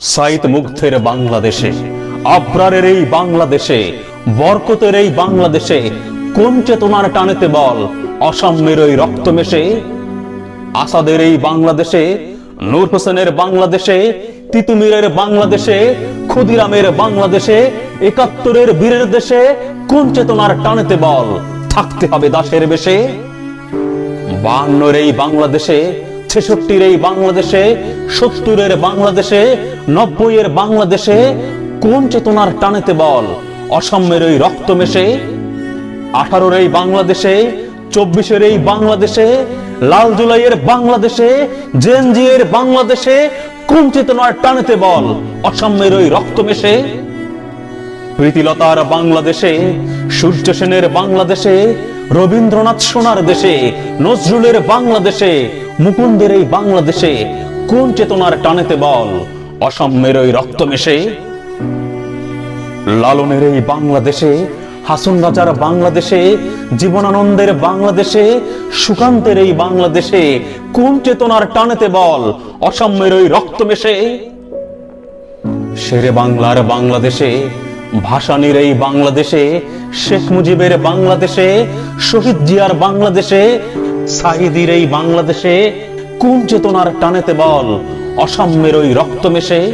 সাইদ মুগ্ধের বাংলাদেশে, আবরারের এই বাংলাদেশে, বরকতের এই বাংলাদেশে, কোন চেতনার টানেতে বল, অসাম্যের ওই রক্ত মেশে? আসাদের এই বাংলাদেশে, নূর হোসেনের বাংলাদেশে, তিতুমিরের বাংলাদেশে, ক্ষুদিরামের বাংলাদেশে, একাত্তরের বীরের দেশে, কোন চেতনার টানেতে বল, থাকতে হবে দাসের বেশে? বায়ান্নর এই বাংলাদেশে ছেষট্টির এই বাংলাদেশে, সত্তরের বাংলাদেশে, নব্বইয়ের বাংলাদেশে কোন চেতনার টানেতে বল? অসাম্যের ওই রক্ত মেশে, আঠারোর এই বাংলাদেশে, চব্বিশের এই বাংলাদেশে, লাল জুলাইয়ের বাংলাদেশে জেনজিয়ের বাংলাদেশে কোন চেতনার টানেতে বল? অসাম্যের ওই রক্ত মেশে, প্রীতিলতার বাংলাদেশে, সূর্য সেনের বাংলাদেশে রবীন্দ্রনাথ সোনার দেশে, নজরুলের বাংলাদেশে, মুকুন্দের এই বাংলাদেশে, কোন চেতনার টানেতে বল? অসাম্যের ওই রক্ত মেশে, লালনের এই বাংলাদেশে, হাসন রাজার বাংলাদেশে, জীবনানন্দের বাংলাদেশে, সুকান্তের এই বাংলাদেশে, কোন চেতনার টানেতে বল? অসাম্যের ওই রক্ত মেশে, শেরে বাংলার বাংলাদেশে ভাসানির এই বাংলাদেশে, শেখ মুজিবের বাংলাদেশে, শহীদ জিয়ার বাংলাদেশে সাহিদির এই বাংলাদেশে, কোন চেতনার টানেতে বল, অসাম্যের ওই রক্ত মেশে,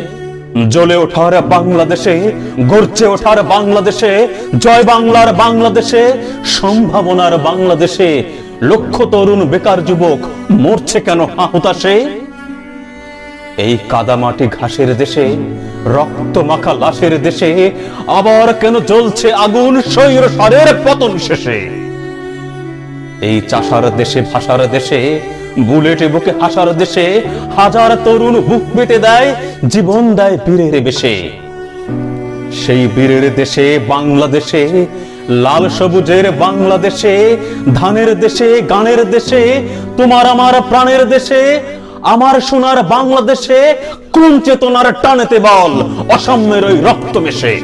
জ্বলে ওঠার বাংলাদেশে, গর্জে ওঠার বাংলাদেশে, জয় বাংলার বাংলাদেশে, সম্ভাবনার বাংলাদেশে, লক্ষ তরুণ বেকার যুবক মরছে কেন হাহুতাশে? এই কাদামাটি ঘাসের দেশে, রক্ত মাখা লাশের দেশে, আবার কেন জ্বলছে আগুন শৈর সারের পতন শেষে? এই চাষার দেশে, ভাষার দেশে, বুলেটে বুকে হাসার দেশে, হাজার তরুণ বুক পেতে দেয়, জীবন দেয় বীরের বেশে। সেই বীরের দেশে, বাংলাদেশে, লাল সবুজের বাংলাদেশে, ধানের দেশে, গানের দেশে, তোমার আমার প্রাণের দেশে আমার সোনার বাংলাদেশে কোন চেতনার টানেতে বল? অসাম্যের ওই রক্ত মেশে।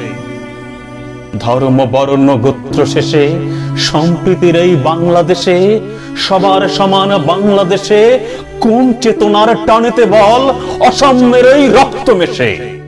ধর্ম বরণ্য গোত্র শেষে, সম্প্রীতির এই বাংলাদেশে, সবার সমান বাংলাদেশে কোন চেতনার টানেতে বল? অসাম্যের এই রক্ত মেশে।